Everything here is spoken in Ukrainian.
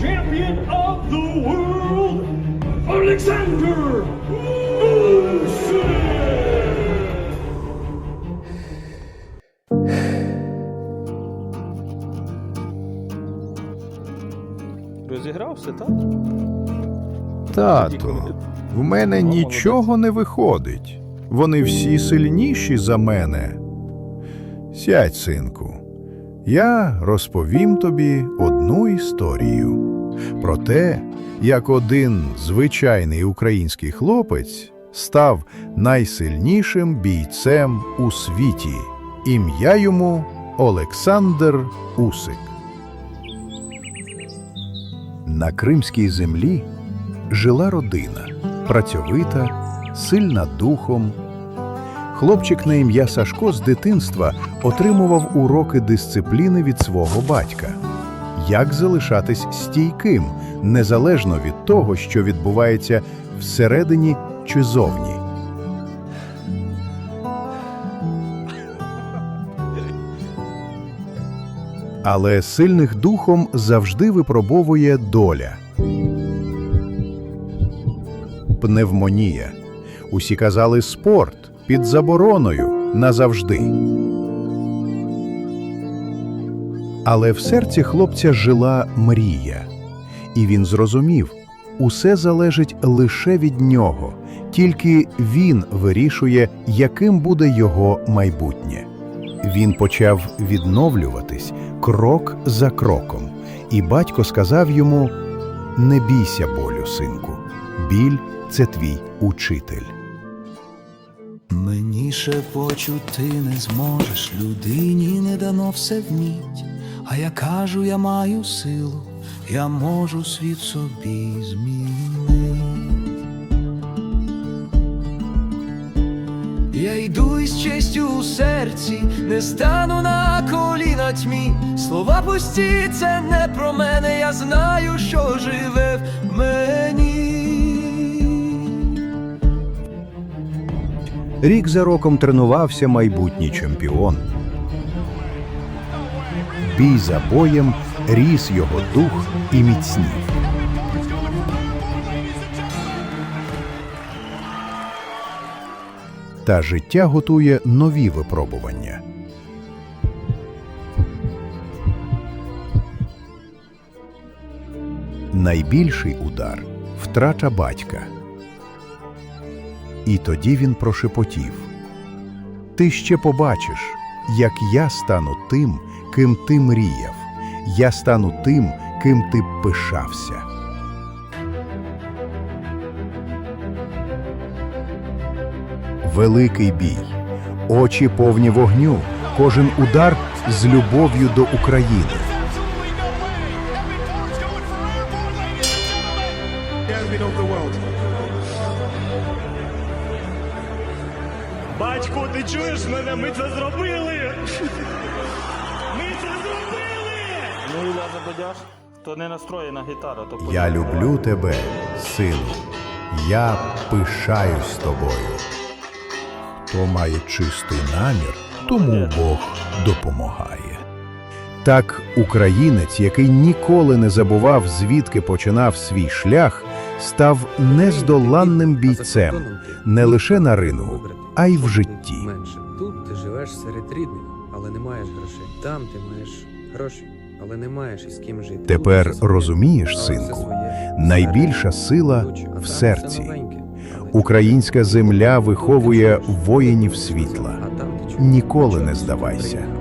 champion of the world, Alexander Usyk. Розігрався, так? Тату, в мене нічого не виходить. Вони всі сильніші за мене. Сядь, синку. Я розповім тобі одну історію про те, як один звичайний український хлопець став найсильнішим бійцем у світі. Ім'я йому Олександр Усик. На кримській землі жила родина, працьовита, сильна духом. Хлопчик на ім'я Сашко з дитинства отримував уроки дисципліни від свого батька. Як залишатись стійким, незалежно від того, що відбувається всередині чи зовні. Але сильних духом завжди випробовує доля. Пневмонія. Усі казали спорт під забороною назавжди. Але в серці хлопця жила мрія, і він зрозумів, усе залежить лише від нього, тільки він вирішує, яким буде його майбутнє. Він почав відновлюватись крок за кроком, і батько сказав йому: Не бійся болю, синку, біль це твій учитель. Мені шепочуть, ти не зможеш, людині не дано все вміть. А я кажу, я маю силу, я можу світ собі змінити. Я йду із честю у серці, не стану на коліна тьмі. Слова пусті, це не про мене, я знаю, що живе в мені. Рік за роком тренувався майбутній чемпіон. Бій за боєм ріс його дух і міцнів. Та життя готує нові випробування. Найбільший удар втрата батька. І тоді він прошепотів: Ти ще побачиш, як я стану тим, ким ти мріяв, я стану тим, ким ти пишався. Великий бій, очі повні вогню, кожен удар з любов'ю до України. Батько, ти чуєш мене? Ми це зробили! Ми це зробили! Ну, Ілля Забодяж, то не настроєна гітара, то Я люблю тебе, сину. Я пишаюсь тобою. Хто має чистий намір, тому Бог допомагає. Так українець, який ніколи не забував, звідки починав свій шлях, став нездоланним бійцем не лише на рингу, а й в житті. Менше. Тут ти живеш серед рідних, але не маєш грошей. Там ти маєш гроші, але не маєш із ким жити. Тепер розумієш, синку, найбільша сила в серці. Українська земля виховує воїнів світла. Ніколи не здавайся.